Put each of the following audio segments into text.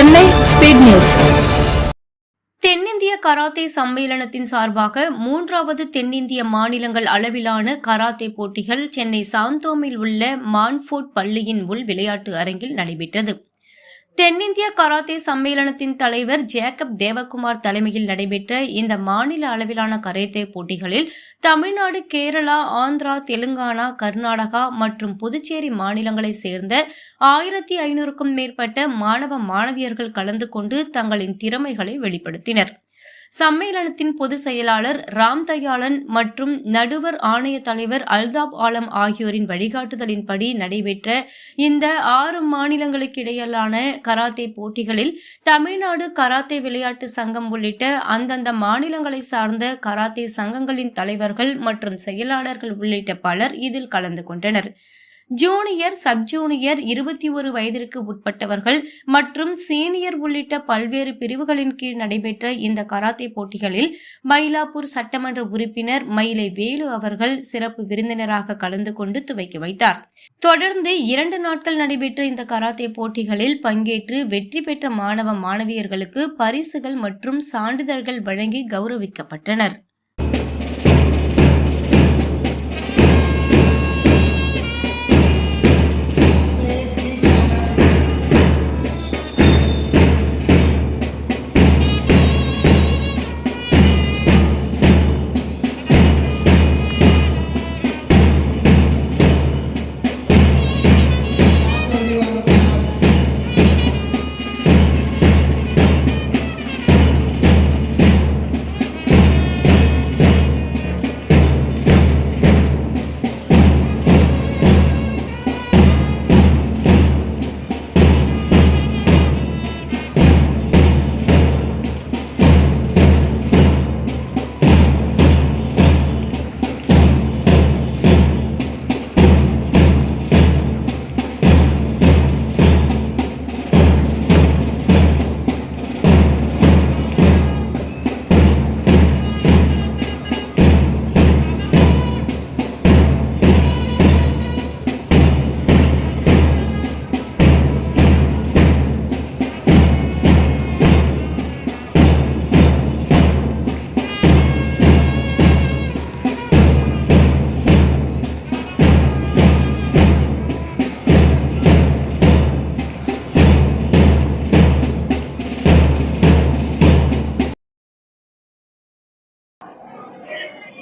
Chennai speed news. தென்னிந்திய karate சம்மேளனத்தின் சார்பாக மூன்றாவது தென்னிந்திய மாநிலங்கள் அளவிலான கராத்தே போட்டிகள் சென்னை சாந்தோமில் உள்ள மான்ஃபோர்ட் பள்ளியின் உள் விளையாட்டு அரங்கில் நடைபெற்றது. தென்னிந்திய கராத்தே சம்மேளனத்தின் தலைவர் ஜேக்கப் தேவகுமார் தலைமையில் நடைபெற்ற இந்த மாநில அளவிலான கராத்தே போட்டிகளில் தமிழ்நாடு கேரளா ஆந்திரா தெலுங்கானா கர்நாடகா மற்றும் புதுச்சேரி மாநிலங்களைச் சேர்ந்த ஆயிரத்தி ஐநூறுக்கும் மேற்பட்ட மாணவ மாணவியர்கள் கலந்து கொண்டு தங்களின் திறமைகளை வெளிப்படுத்தினர். சம்மேளனத்தின் பொதுச் செயலாளர் ராம் தயாளன் மற்றும் நடுவர் ஆணைய தலைவர் அல்தாப் ஆலம் ஆகியோரின் வழிகாட்டுதலின்படி நடைபெற்ற இந்த ஆறு மாநிலங்களுக்கு இடையிலான கராத்தே போட்டிகளில் தமிழ்நாடு கராத்தே விளையாட்டு சங்கம் உள்ளிட்ட அந்தந்த மாநிலங்களை சார்ந்த கராத்தே சங்கங்களின் தலைவர்கள் மற்றும் செயலாளர்கள் உள்ளிட்ட பலர் இதில் கலந்து கொண்டனர். ஜூனியர் சப் ஜூனியர் இருபத்தி ஒரு வயதிற்கு உட்பட்டவர்கள் மற்றும் சீனியர் உள்ளிட்ட பல்வேறு பிரிவுகளின் கீழ் நடைபெற்ற இந்த கராத்தே போட்டிகளில் மயிலாப்பூர் சட்டமன்ற உறுப்பினர் மயிலை வேலு அவர்கள் சிறப்பு விருந்தினராக கலந்து கொண்டு துவக்கி வைத்தார். தொடர்ந்து இரண்டு நாட்கள் நடைபெற்ற இந்த கராத்தே போட்டிகளில் பங்கேற்று வெற்றி பெற்ற மாணவ மாணவியர்களுக்கு பரிசுகள் மற்றும் சான்றிதழ்கள் வழங்கி கௌரவிக்கப்பட்டனர்.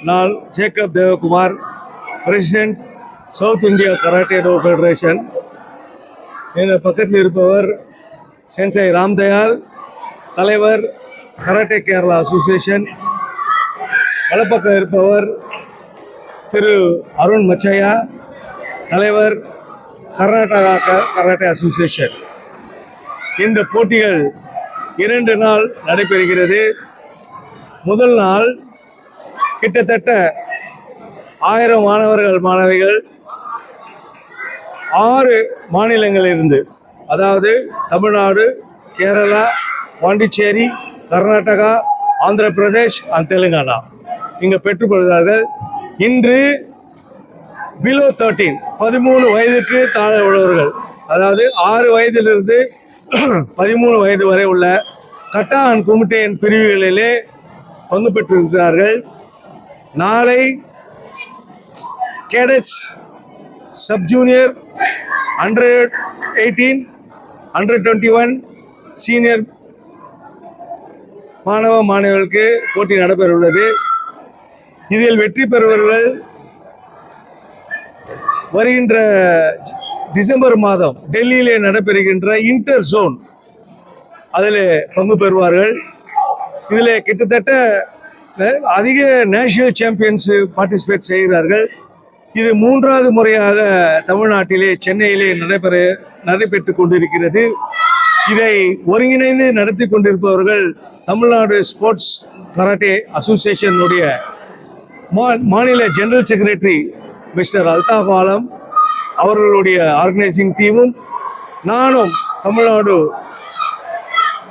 நான் Jacob Devakumar president south India karate do federation. என் பக்கத்தில் இருப்பவர் சென்சை ராம்தயால் தலைவர் கராட்டே கேரளா அசோசியேஷன். வலப்பக்கம் இருப்பவர் திரு அருண் மச்சையா தலைவர் கர்நாடகா க- கராட்டே அசோசியேஷன். இந்த போட்டிகள் இரண்டு நாள் நடைபெறுகிறது. முதல் நாள் கிட்டத்தட்ட ஆயிரம் மாணவர்கள் மாணவிகள் ஆறு மாநிலங்களிலிருந்து அதாவது தமிழ்நாடு கேரளா பாண்டிச்சேரி கர்நாடகா ஆந்திர பிரதேஷ் அண்ட் தெலுங்கானா. இங்கே பெற்றுக்கொள்கிறார்கள். இன்று பிலோ தேர்ட்டீன் பதிமூணு வயதுக்கு தாழ உள்ளவர்கள் அதாவது ஆறு வயதிலிருந்து பதிமூணு வயது வரை உள்ள கட்டா அண்ட் பிரிவுகளிலே பங்கு பெற்றிருக்கிறார்கள். நாளை cadets sub junior hundred eighteen hundred twenty one senior மாணவ மாணவர்களுக்கு போட்டி நடைபெற உள்ளது இதில் வெற்றி பெறுபவர்கள் வருகின்ற டிசம்பர் மாதம் டெல்லியிலே நடைபெறுகின்ற இன்டர் ஜோன் அதில் பங்கு பெறுவார்கள். இதில் கிட்டத்தட்ட அதிக நேஷனல் சாம்பியன்ஸ் பார்ட்டிசிபேட் செய்கிறார்கள். இது மூன்றாவது முறையாக தமிழ்நாட்டிலே சென்னையிலே நடைபெற நடைபெற்று கொண்டிருக்கிறது. இதை ஒருங்கிணைந்து நடத்தி கொண்டிருப்பவர்கள் தமிழ்நாடு ஸ்போர்ட்ஸ் கராட்டே அசோசியேஷனுடைய மா- மாநில ஜெனரல் செக்ரட்டரி மிஸ்டர் அல்தா ஆலம் அவர்களுடைய ஆர்கனைசிங் டீமும் நானும் தமிழ்நாடு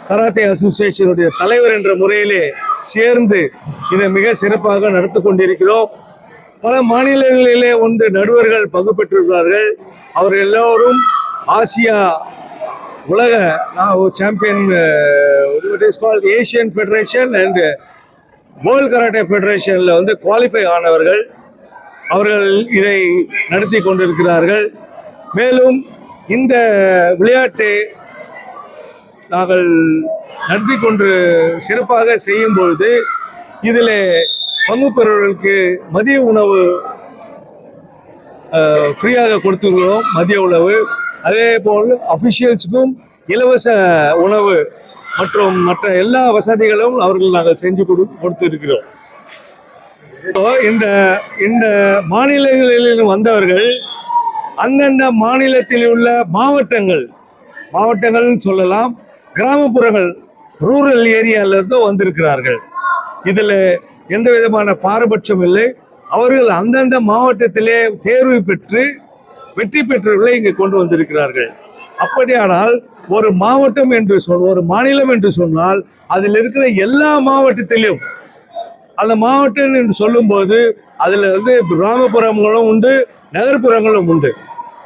கராத்தே அசோசியேஷனுடைய தலைவர் என்ற முறையிலே சேர்ந்து இதை மிக சிறப்பாக நடத்தி கொண்டிருக்கிறோம். பல மாநிலங்களிலே வந்து நடுவர்கள் பங்கு பெற்றிருக்கிறார்கள் அவர்கள் எல்லோரும் ஆசியா உலக champion Asian federation and world karate ஃபெடரேஷனில் வந்து குவாலிஃபை ஆனவர்கள். அவர்கள் இதை நடத்தி கொண்டிருக்கிறார்கள். மேலும் இந்த விளையாட்டை நாங்கள் நடத்தி கொண்டு சிறப்பாக செய்யும் பொழுது இதில் பங்கு பெறுவர்களுக்கு மதிய உணவு ஃப்ரீயாக கொடுத்துருக்கிறோம் மதிய உணவு. அதே போல் அஃபிஷியல்ஸுக்கும் இலவச உணவு மற்றும் மற்ற எல்லா வசதிகளும் அவர்கள் நாங்கள் செஞ்சு கொடு கொடுத்திருக்கிறோம். இந்த இந்த மாநிலங்களில் வந்தவர்கள் அந்தந்த மாநிலத்தில் உள்ள மாவட்டங்கள் மாவட்டங்கள்னு சொல்லலாம். கிராமப்புறங்கள் ரூரல் ஏரியால வந்திருக்கிறார்கள். இதில் எந்த விதமான பாரபட்சம் இல்லை. அவர்கள் அந்தந்த மாவட்டத்திலே தேர்வு பெற்று வெற்றி பெற்றவர்களை இங்கே கொண்டு வந்திருக்கிறார்கள். அப்படியானால் ஒரு மாவட்டம் என்று சொல் ஒரு மாநிலம் என்று சொன்னால் அதில் இருக்கிற எல்லா மாவட்டத்திலும் அந்த மாவட்டம் என்று சொல்லும்போது அதில் வந்து கிராமப்புறங்களும் உண்டு நகர்ப்புறங்களும் உண்டு.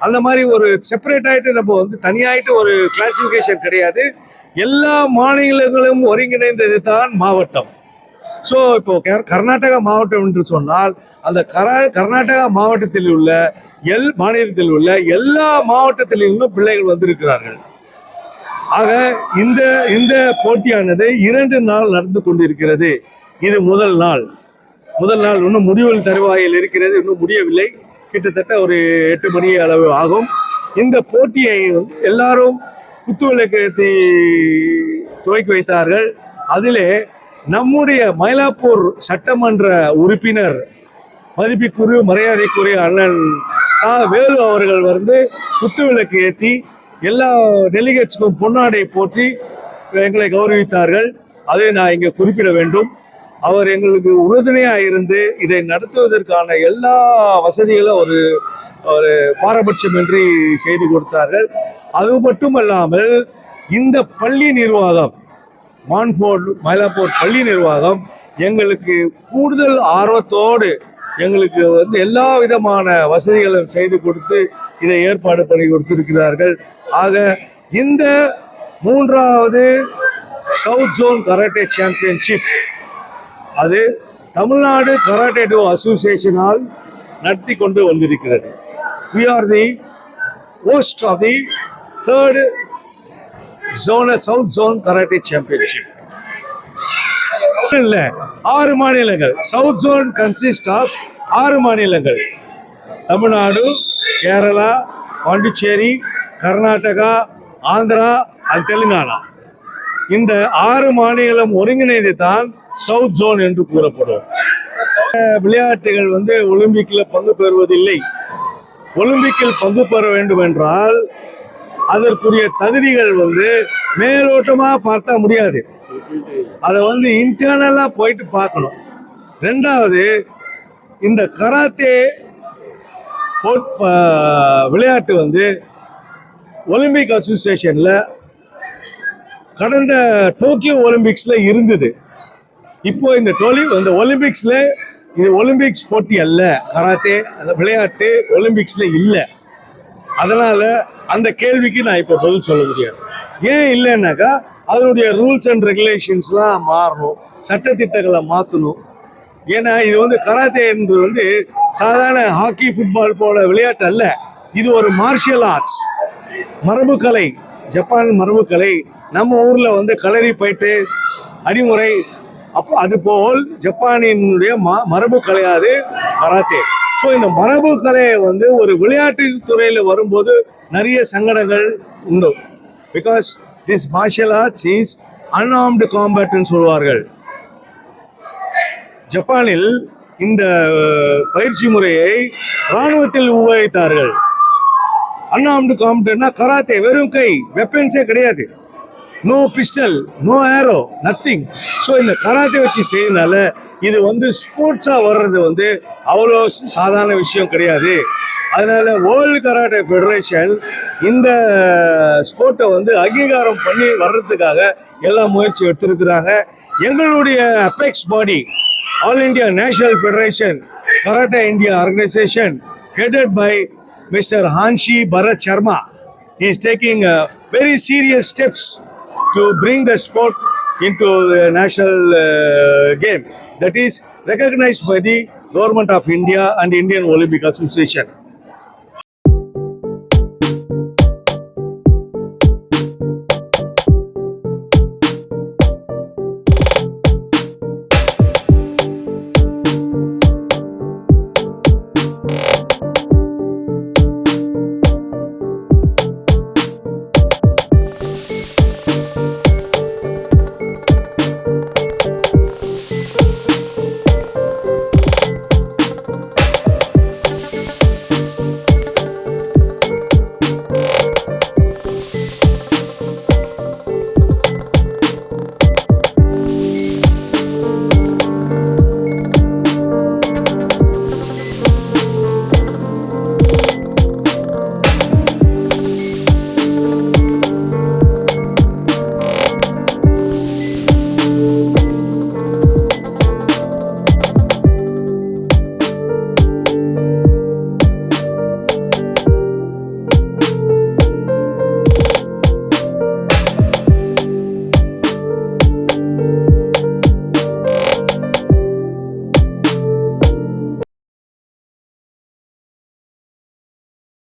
அந்த மாதிரி ஒரு செப்பரேட் ஆகிட்டு நம்ம வந்து தனியாகிட்டு ஒரு கிளாசிஃபிகேஷன் கிடையாது. எல்லா மாநிலங்களும் ஒருங்கிணைந்தது தான் மாவட்டம். ஸோ இப்போ கர்நாடகா மாவட்டம் என்று சொன்னால் அந்த கரா கர்நாடகா மாவட்டத்தில் உள்ள எல் மாநிலத்தில் உள்ள எல்லா மாவட்டத்திலிருந்தும் பிள்ளைகள் வந்திருக்கிறார்கள். ஆக இந்த இந்த போட்டியானது இரண்டு நாள் நடந்து கொண்டிருக்கிறது. இது முதல் நாள். முதல் நாள் இன்னும் முடிவில் தருவாயில் இருக்கிறது. இன்னும் முடியவில்லை. கிட்டத்தட்ட ஒரு எட்டு மணி அளவு ஆகும். இந்த போட்டியை வந்து எல்லாரும் குத்துவிளக்கத்தை ஏற்றி துவக்கி வைத்தார்கள். அதிலே நம்முடைய மயிலாப்பூர் சட்டமன்ற உறுப்பினர் மதிப்பிற்குரிய மரியாதைக்குரிய அண்ணன் தா. வேலு அவர்கள் வந்து குத்துவிளக்கு ஏற்றி எல்லா டெலிகேட்ஸ்க்கும் பொன்னாடை போற்றி எங்களை கௌரவித்தார்கள். அதை நான் இங்கே குறிப்பிட வேண்டும். அவர் எங்களுக்கு உறுதுணையாக இருந்து இதை நடத்துவதற்கான எல்லா வசதிகளும் ஒரு ஒரு பாரபட்சமின்றி செய்து கொடுத்தார்கள். அது மட்டுமல்லாமல் இந்த பள்ளி நிர்வாகம் மான்ஃபோர்ட் மயிலாப்பூர் பள்ளி நிர்வாகம் எங்களுக்கு கூடுதல் ஆர்வத்தோடு எங்களுக்கு வந்து எல்லா விதமான வசதிகளும் செய்து கொடுத்து இதை ஏற்பாடு பண்ணி கொடுத்திருக்கிறார்கள். ஆக இந்த மூன்றாவது சவுத் ஜோன் கராட்டே சாம்பியன்ஷிப் அது தமிழ்நாடு கராட்டே டோ அசோசியேஷனால் நடத்தி கொண்டு வந்திருக்கிறது. We are the host of the third zone south zone karate championship. இல்ல ஆறு மாநிலங்கள். சவுத் ஜோன் கன்சிஸ்ட் ஆஃப் ஆறு மாநிலங்கள். தமிழ்நாடு கேரளா பாண்டிச்சேரி கர்நாடகா ஆந்திரா அண்ட் தெலுங்கானா. இந்த ஆறு மாநிலம் ஒருங்கிணைந்து தான் சவுத் ஜோன் என்று கூறப்படும். விளையாட்டுகள் வந்து ஒலிம்பிக்கில் பங்கு பெறுவதில்லை. ஒலிம்பிக்கில் பங்கு பெற வேண்டும் என்றால் அதற்குரிய தகுதிகள் வந்து மேலோட்டமாக பார்த்தா முடியாது. அதை வந்து இன்டர்னலாக போயிட்டு பார்க்கணும். ரெண்டாவது இந்த கராத்தே போட்- விளையாட்டு வந்து ஒலிம்பிக் அசோசியேஷனில் கடந்த டோக்கியோ ஒலிம்பிக்ஸில் இருந்தது. இப்போ இந்த டோலி இந்த ஒலிம்பிக்ஸில் இது ஒலிம்பிக்ஸ் போட்டி அல்ல. கராத்தே அந்த விளையாட்டு ஒலிம்பிக்ஸில் இல்லை. அதனால் அந்த கேள்விக்கு நான் இப்போ பதில் சொல்ல முடியாது. ஏன் இல்லைன்னாக்கா அதனுடைய ரூல்ஸ் அண்ட் ரெகுலேஷன்ஸ்லாம் மாறணும். சட்டத்திட்டங்களை மாற்றணும் ஏன்னா இது வந்து கராத்தே என்பது வந்து சாதாரண ஹாக்கி ஃபுட்பால் போல விளையாட்டு அல்ல. இது ஒரு மார்ஷியல் ஆர்ட்ஸ் மரபுக்கலை ஜப்பான் மரபுக்கலை நம்ம ஊரில் வந்து களரி போயிட்டு அடிமுறை அப்போ அதுபோல் ஜப்பானினுடைய ம- மரபு கலையாது கராத்தே. ஸோ இந்த மரபு கலையை வந்து ஒரு விளையாட்டு துறையில் வரும்போது நிறைய சங்கடங்கள் உண்டு. Because this martial arts is unarmed காம்பேட்னு சொல்வார்கள். ஜப்பானில் இந்த பயிற்சி முறையை இராணுவத்தில் உபயோகித்தார்கள். அன்ஆர்ம்டு காம்பேட்னா கராத்தே வெறும் கை வெப்பன்ஸே கிடையாது. No pistol no arrow nothing so இந்த கராத்தே வச்சு செய்யறதுனால இது வந்து ஸ்போர்ட்ஸாக வர்றது வந்து அவ்வளோ சாதாரண விஷயம் கிடையாது. அதனால வேர்ல்டு கராட்டே ஃபெடரேஷன் இந்த ஸ்போர்ட்டை வந்து அங்கீகாரம் பண்ணி வர்றதுக்காக எல்லா முயற்சி எடுத்திருக்கிறாங்க. எங்களுடைய apex body all India national federation karate India organisation headed by mister hanshi Bharat Sharma is taking very serious steps to bring the sport into the national uh, game. That is recognized by the Government of India and Indian Olympic Association.